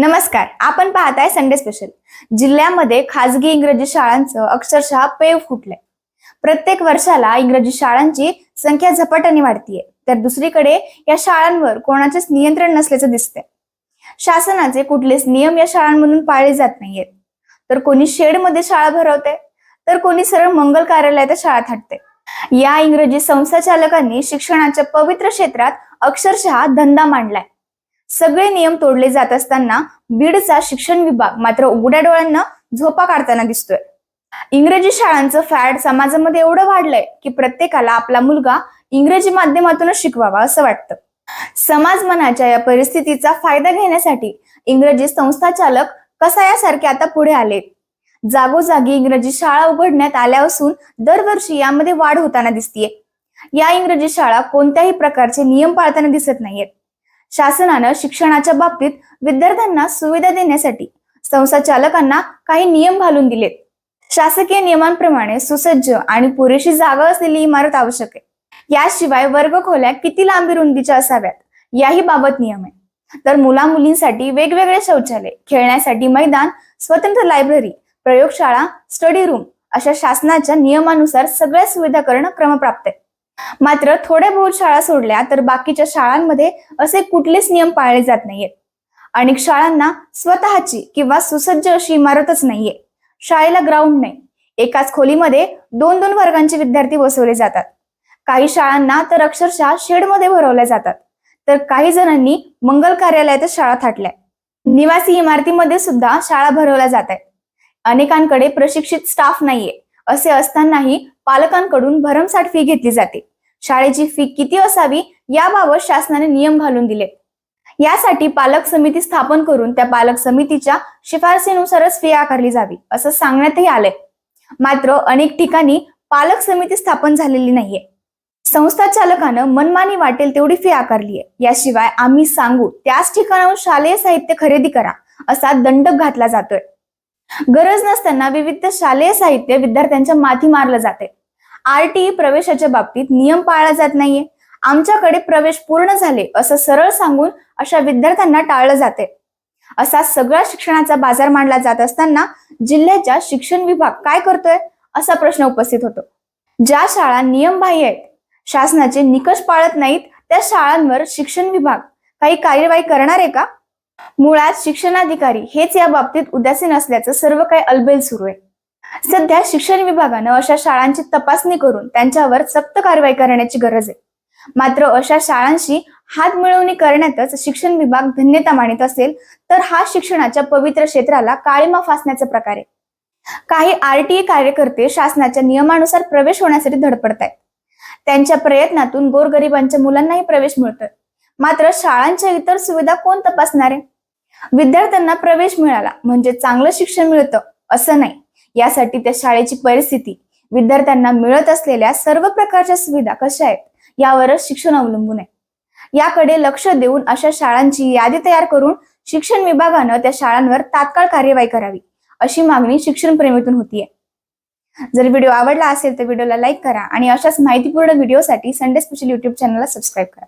नमस्कार आपण पाहताय संडे स्पेशल जिल्ह्यामध्ये खासगी इंग्रजी शाळांचं अक्षरशः पेव फुटलंय. प्रत्येक वर्षाला इंग्रजी शाळांची संख्या झपाट्याने वाढतीये. तर दुसरीकडे या शाळांवर कोणाचेच नियंत्रण नसल्याचं दिसतंय. शासनाचे कुठलेच नियम या शाळांमधून पाळले जात नाहीयेत. तर कोणी शेडमध्ये शाळा भरवते तर कोणी सरळ मंगल कार्यालयात शाळा थाटते या इंग्रजी संस्था चालकांनी शिक्षणाच्या पवित्र क्षेत्रात अक्षरशः धंदा मांडलाय. सगळे नियम तोडले जात असताना बीडचा शिक्षण विभाग मात्र उघड्या डोळ्यांना झोपा काढताना दिसतोय. इंग्रजी शाळांचं फॅड समाजामध्ये एवढं वाढलंय की प्रत्येकाला आपला मुलगा इंग्रजी माध्यमातूनच शिकवावा असं वाटतं. समाज मनाच्या या परिस्थितीचा फायदा घेण्यासाठी इंग्रजी संस्था चालक कसायासारखे आता पुढे आले जागोजागी इंग्रजी शाळा उघडण्यात आल्या असून दरवर्षी यामध्ये वाढ होताना दिसतीये. या इंग्रजी शाळा कोणत्याही प्रकारचे नियम पाळताना दिसत नाहीयेत. शासनानं शिक्षणाच्या बाबतीत विद्यार्थ्यांना सुविधा देण्यासाठी संस्था चालकांना काही नियम घालून दिलेत. शासकीय नियमांप्रमाणे सुसज्ज आणि पुरेशी जागा असलेली इमारत आवश्यक आहे. याशिवाय वर्ग खोल्या किती लांबी रुंदीच्या असाव्यात याही बाबत नियम आहे. तर मुला मुलींसाठी वेगवेगळे शौचालय खेळण्यासाठी मैदान स्वतंत्र लायब्ररी प्रयोगशाळा स्टडी रूम अशा शासनाच्या नियमानुसार सगळ्या सुविधा करणं क्रमप्राप्त आहे. मात्र थोड्या बहुत शाळा सोडल्या तर बाकीच्या शाळांमध्ये असे कुठलेच नियम पाळले जात नाहीयेत. अनेक शाळांना स्वतःची किंवा सुसज्ज अशी इमारतच नाहीये. शाळेला ग्राउंड नाही. एकाच खोलीमध्ये दोन दोन वर्गांचे विद्यार्थी बसवले जातात. काही शाळांना तर अक्षरशः शेडमध्ये भरवल्या जातात. तर काही जणांनी मंगल कार्यालयातच शाळा थाटल्या. निवासी इमारतीमध्ये सुद्धा शाळा भरवल्या जात आहेत. अनेकांकडे प्रशिक्षित स्टाफ नाहीये. असे असतानाही पालकांकडून भरमसाठ फी घेतली जाते. शाळेची फी किती असावी याबाबत शासनाने नियम घालून दिले यासाठी पालक समिती स्थापन करून त्या पालक समितीच्या शिफारसीनुसारच फी आकारली जावी असं सांगण्यातही आलंय. मात्र अनेक ठिकाणी पालक समिती स्थापन झालेली नाहीये. संस्था चालकानं मनमानी वाटेल तेवढी फी आकारली आहे याशिवाय आम्ही सांगू त्याच ठिकाणाहून शालेय साहित्य खरेदी करा असा दंडक घातला जातोय. गरज नसताना विविध शालेय साहित्य विद्यार्थ्यांच्या माथी मारलं जाते. आरटीई प्रवेशाच्या बाबतीत नियम पाळला जात नाहीये. आमच्याकडे प्रवेश पूर्ण झाले असं सरळ सांगून अशा विद्यार्थ्यांना टाळलं जाते. असा सगळा शिक्षणाचा बाजार मांडला जात असताना जिल्ह्याच्या शिक्षण विभाग काय करतोय असा प्रश्न उपस्थित होतो. ज्या शाळा नियमबाह्य आहेत शासनाचे निकष पाळत नाहीत त्या शाळांवर शिक्षण विभाग काही कार्यवाही करणार आहे का? मुळात शिक्षणाधिकारी हेच या बाबतीत उदासीन असल्याचं सर्व काही अलबेल सुरू आहे. सध्या शिक्षण विभागानं अशा शाळांची तपासणी करून त्यांच्यावर सक्त कारवाई करण्याची गरज आहे. मात्र अशा शाळांशी हात मिळवणी करण्यातच शिक्षण विभाग धन्यता मानित असेल तर हा शिक्षणाच्या पवित्र क्षेत्राला काळीमा फासण्याचा प्रकार आहे. काही आरटीए कार्यकर्ते शासनाच्या नियमानुसार प्रवेश होण्यासाठी धडपडत आहेत त्यांच्या प्रयत्नातून गोरगरिबांच्या मुलांनाही प्रवेश मिळतोय. मात्र शाळांच्या इतर सुविधा कोण तपासणार आहे? विद्यार्थ्यांना प्रवेश मिळाला म्हणजे चांगलं शिक्षण मिळतं असं नाही. यासाठी त्या शाळेची परिस्थिती विद्यार्थ्यांना मिळत असलेल्या सर्व प्रकारच्या सुविधा कशा आहेत यावरच शिक्षण अवलंबून आहे. याकडे लक्ष देऊन अशा शाळांची यादी तयार करून शिक्षण विभागानं त्या शाळांवर तात्काळ कार्यवाही करावी अशी मागणी शिक्षण प्रेमीतून होतीये. जर व्हिडिओ आवडला असेल तर व्हिडिओला लाईक करा आणि अशाच माहितीपूर्ण व्हिडिओसाठी संडे स्पेशल युट्यूब चॅनलला सबस्क्राईब करा.